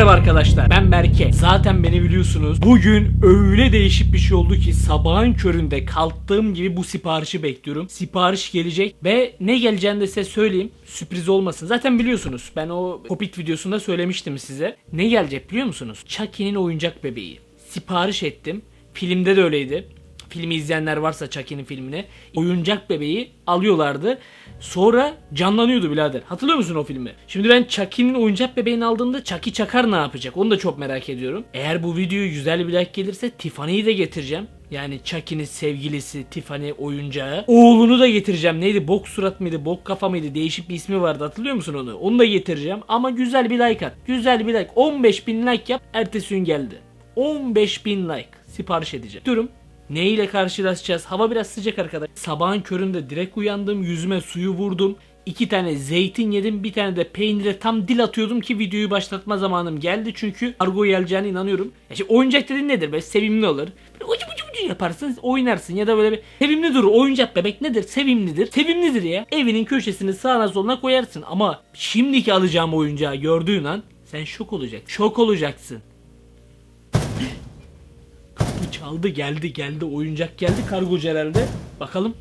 Merhaba arkadaşlar ben Berke. Zaten beni biliyorsunuz. Bugün öyle değişik bir şey oldu ki Sabahın köründe kalktığım gibi bu siparişi bekliyorum. Sipariş gelecek Ve ne geleceğini de size söyleyeyim. Sürpriz olmasın. Zaten biliyorsunuz ben o Popit videosunda söylemiştim size. Ne gelecek biliyor musunuz? Chucky'nin oyuncak bebeği. Sipariş ettim. Filmde de öyleydi filmi izleyenler varsa Chucky'nin filmini oyuncak bebeği alıyorlardı. Sonra canlanıyordu birader. Hatırlıyor musun o filmi? Şimdi ben Chucky'nin oyuncak bebeğini aldığımda Chucky Çakar ne yapacak? Onu da çok merak ediyorum. Eğer bu videoya güzel bir like gelirse Tiffany'yi de getireceğim. Yani Chucky'nin sevgilisi Tiffany oyuncağı. Oğlunu da getireceğim. Neydi? Bok surat mıydı? Bok kafa mıydı? Değişik bir ismi vardı. Hatırlıyor musun onu? Onu da getireceğim. Ama güzel bir like at. Güzel bir like. 15 bin like yap. Ertesi gün geldi. 15 bin like. Sipariş edeceğim. Durum ne ile karşılaşacağız? Hava biraz sıcak arkadaş. Sabahın köründe direkt uyandım. Yüzüme suyu vurdum. İki tane zeytin yedim. Bir tane de peynire tam dil atıyordum ki videoyu başlatma zamanım geldi. Çünkü argo geleceğine inanıyorum. Ya şimdi oyuncak dediğin nedir? Böyle sevimli olur. Böyle ucu ucu ucu yaparsın oynarsın ya da böyle bir sevimli dur. Oyuncak bebek nedir? Sevimlidir. Sevimlidir ya. Evinin köşesini sağına soluna koyarsın. Ama şimdiki alacağım oyuncağı gördüğün an sen şok olacaksın. Şok olacaksın. Çaldı geldi geldi oyuncak geldi kargocu herhalde. Bakalım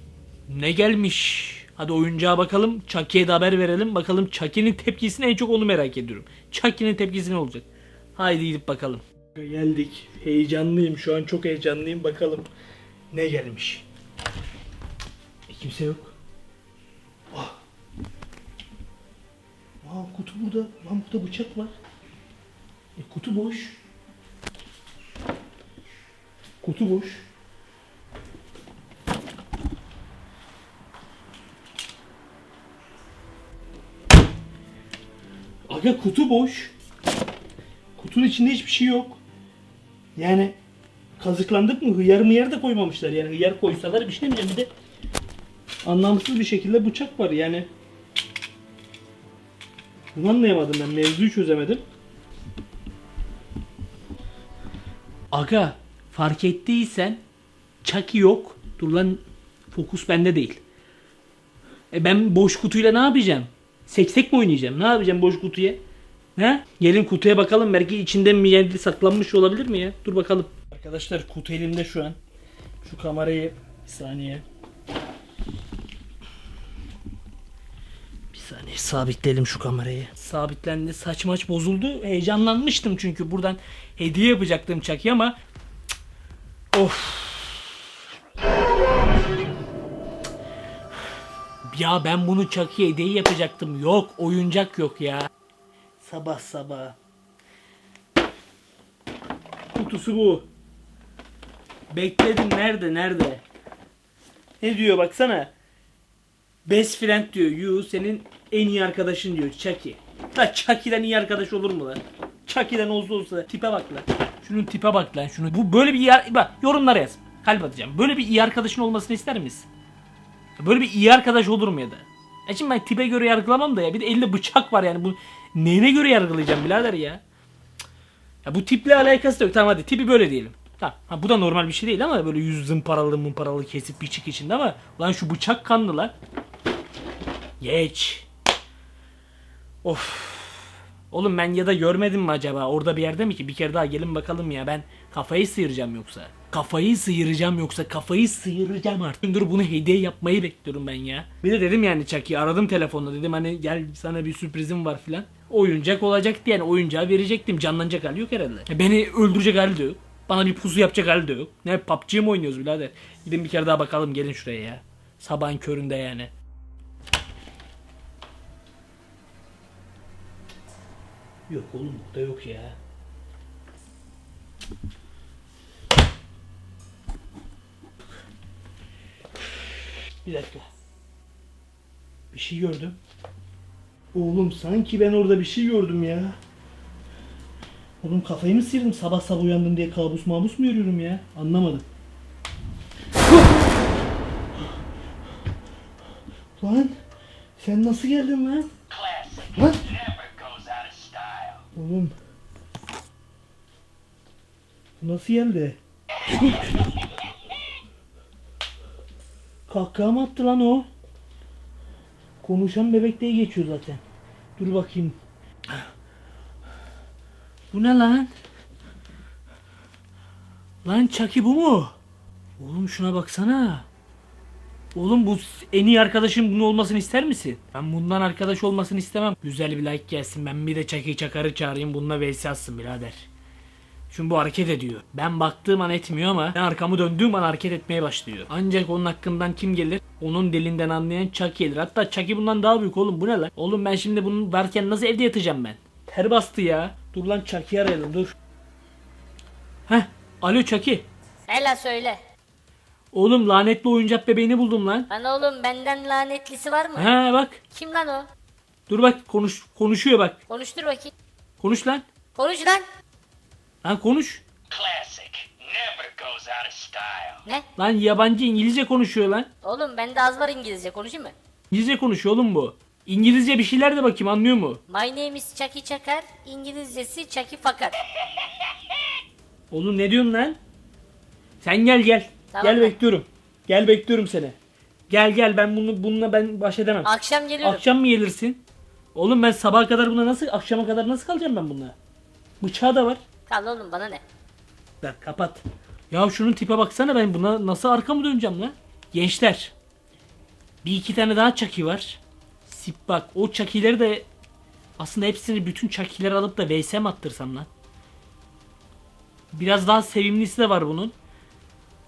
ne gelmiş. Hadi oyuncağa bakalım. Chucky'ye de haber verelim. Bakalım Chucky'nin tepkisini en çok onu merak ediyorum. Chucky'nin tepkisi ne olacak? Haydi gidip bakalım. Geldik. Heyecanlıyım şu an çok heyecanlıyım. Bakalım ne gelmiş. E, kimse yok. Ah. Aa kutu burada. Lan burada bıçak var. E, kutu boş. Kutu boş. Aga kutu boş. Kutunun içinde hiçbir şey yok. Yani kazıklandık mı? Hıyar mı yer de koymamışlar. Yani hıyar koysalar bir şey demeyeceğim. Bir de anlamsız bir şekilde bıçak var yani. Bunu anlayamadım ben. Mevzuyu çözemedim. Aga fark ettiysen Chucky yok. Dur lan fokus bende değil. E ben boş kutuyla ne yapacağım? Seksek mi oynayacağım? Ne yapacağım boş kutuya? Ha? Gelin kutuya bakalım. Belki içinde mi yendili saklanmış olabilir mi ya? Dur bakalım. Arkadaşlar kutu elimde şu an. Şu kamerayı bir saniye. Bir saniye sabitleyelim şu kamerayı. Sabitlendi. Saç maç bozuldu. Heyecanlanmıştım çünkü buradan hediye yapacaktım Chucky ama. Of. Ya ben bunu Chucky'ye hediye yapacaktım. Yok oyuncak yok ya. Sabah sabah. Kutusu bu. Bekledim nerede nerede? Ne diyor baksana. Best friend diyor. You senin en iyi arkadaşın diyor Chucky. La Chucky'den iyi arkadaş olur mu lan? Chucky'den olsa olsa tipe bak lan. Şunun tipe bak lan. Şunu bu böyle bir iyi bak yorumlara yaz. Kalp atacağım. Böyle bir iyi arkadaşın olmasını ister misin? Böyle bir iyi arkadaş olur mu ya da? Ya şimdi ben tipe göre yargılamam da ya. Bir de elde bıçak var yani. Bu neyine göre yargılayacağım birader ya? Ya bu tiple alakası da yok. Tamam hadi tipi böyle diyelim. Tamam. Ha, bu da normal bir şey değil ama böyle yüz zımparalı mımparalı kesip biçik içinde ama lan şu bıçak kanlı lan. Geç. Of. Oğlum ben ya da görmedim mi acaba? Orada bir yerde mi ki? Bir kere daha gelin bakalım ya. Ben kafayı sıyıracağım yoksa. Kafayı sıyıracağım yoksa kafayı sıyıracağım artık. Dur bunu hediye yapmayı bekliyorum ben ya. Bir de dedim yani Chucky aradım telefonla dedim hani gel sana bir sürprizim var filan. Oyuncak olacaktı yani oyuncağı verecektim. Canlanacak hali yok herhalde. E, Beni öldürecek hali de yok. Bana bir pusu yapacak hali de yok. Ne PUBG mi oynuyoruz birader? Gidin bir kere daha bakalım gelin şuraya ya. Sabahın köründe yani. Yok oğlum burada yok ya. Bir dakika. Bir şey gördüm. Oğlum sanki ben orada bir şey gördüm ya. Oğlum kafayı mı sıyırdım sabah sabah uyandım diye kabus mabus mu görüyorum ya? Anlamadım. lan sen nasıl geldin lan? Lan oğlum. Nasıl geldi? Kahkaha mı attı lan o? Konuşan bebek diye geçiyor zaten. Dur bakayım. Bu ne lan? Lan Chucky bu mu? Oğlum şuna baksana. Oğlum bu en iyi arkadaşım bunun olmasını ister misin? Ben bundan arkadaş olmasını istemem. Güzel bir like gelsin. Ben bir de Chucky Çakar'ı çağırayım. Bununla vs atsın birader. Çünkü bu hareket ediyor. Ben baktığım an etmiyor ama ben arkamı döndüğüm an hareket etmeye başlıyor. Ancak onun hakkından kim gelir? Onun dilinden anlayan Chucky gelir. Hatta Chucky bundan daha büyük oğlum bu ne lan? Oğlum ben şimdi bunun varken nasıl evde yatacağım ben? Ter bastı ya. Dur lan Chucky'yi arayalım dur. Heh. Alo Chucky. Hela söyle. Oğlum lanetli oyuncak bebeğini buldum lan. Lan oğlum benden lanetlisi var mı? Ha bak. Kim lan o? Dur bak konuş konuşuyor bak. Konuştur bakayım. Konuş lan. Konuş lan. Lan konuş. Classic. Never goes out of style. Ne? Lan yabancı İngilizce konuşuyor lan. Oğlum bende az var İngilizce konuşayım mı? İngilizce konuşuyor oğlum bu. İngilizce bir şeyler de bakayım anlıyor mu? My name is Chucky Çakar. İngilizcesi Chucky Fakar. Oğlum ne diyorsun lan? Sen gel gel. Tamam. Gel bekliyorum. Gel bekliyorum seni. Gel gel ben bunu bununla ben baş edemem. Akşam geliyorum. Akşam mı gelirsin? Oğlum ben sabaha kadar buna nasıl akşama kadar nasıl kalacağım ben bununla? Bıçağı da var. Kal oğlum bana ne? Ver kapat. Ya şunun tipe baksana ben buna nasıl arkamı döneceğim lan? Gençler. Bir iki tane daha çaki var. Sip bak o çakileri de aslında hepsini bütün çakileri alıp da VSM attırsam lan. Biraz daha sevimlisi de var bunun.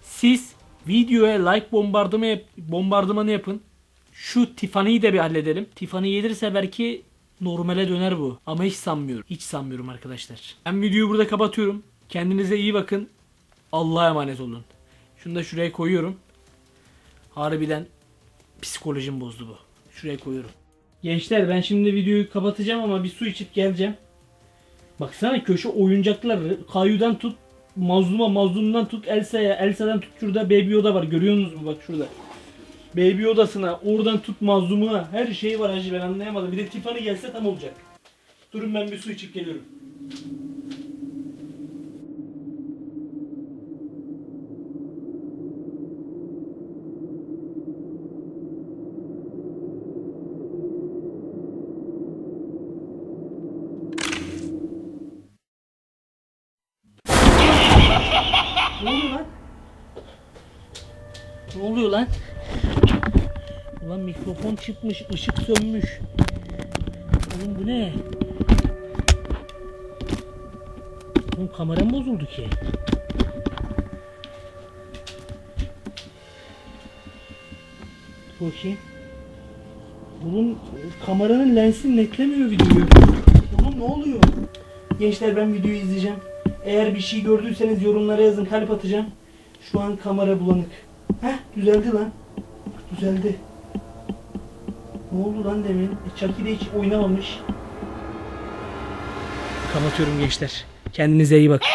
Siz videoya like bombardımanı, yap- bombardımanı yapın. Şu Tiffany'yi de bir halledelim. Tiffany gelirse belki normale döner bu. Ama hiç sanmıyorum. Hiç sanmıyorum arkadaşlar. Ben videoyu burada kapatıyorum. Kendinize iyi bakın. Allah'a emanet olun. Şunu da şuraya koyuyorum. Harbiden psikolojim bozdu bu. Şuraya koyuyorum. Gençler ben şimdi videoyu kapatacağım ama bir su içip geleceğim. Baksana köşe oyuncaklar. Kayu'dan tut Mazlum'a, Mazlum'dan tut Elsa'ya, Elsa'dan tut şurada Baby Yoda var. Görüyorsunuz mu bak şurada. Baby Yoda'sına, oradan tut Mazlum'una. Her şey var hacı ben anlayamadım. Bir de Tiffany gelse tam olacak. Durun ben bir su içip geliyorum. Ne oluyor lan? Ulan mikrofon çıkmış, ışık sönmüş. Oğlum bu ne? Oğlum kameram bozuldu ki. Bakayım. Oğlum kameranın lensi netlemiyor videoyu. Oğlum ne oluyor? Gençler ben videoyu izleyeceğim. Eğer bir şey gördüyseniz yorumlara yazın kalp atacağım. Şu an kamera bulanık. Heh düzeldi lan. Düzeldi. Ne oldu lan demin? E, Chucky de hiç oynamamış. Kapatıyorum gençler. Kendinize iyi bakın.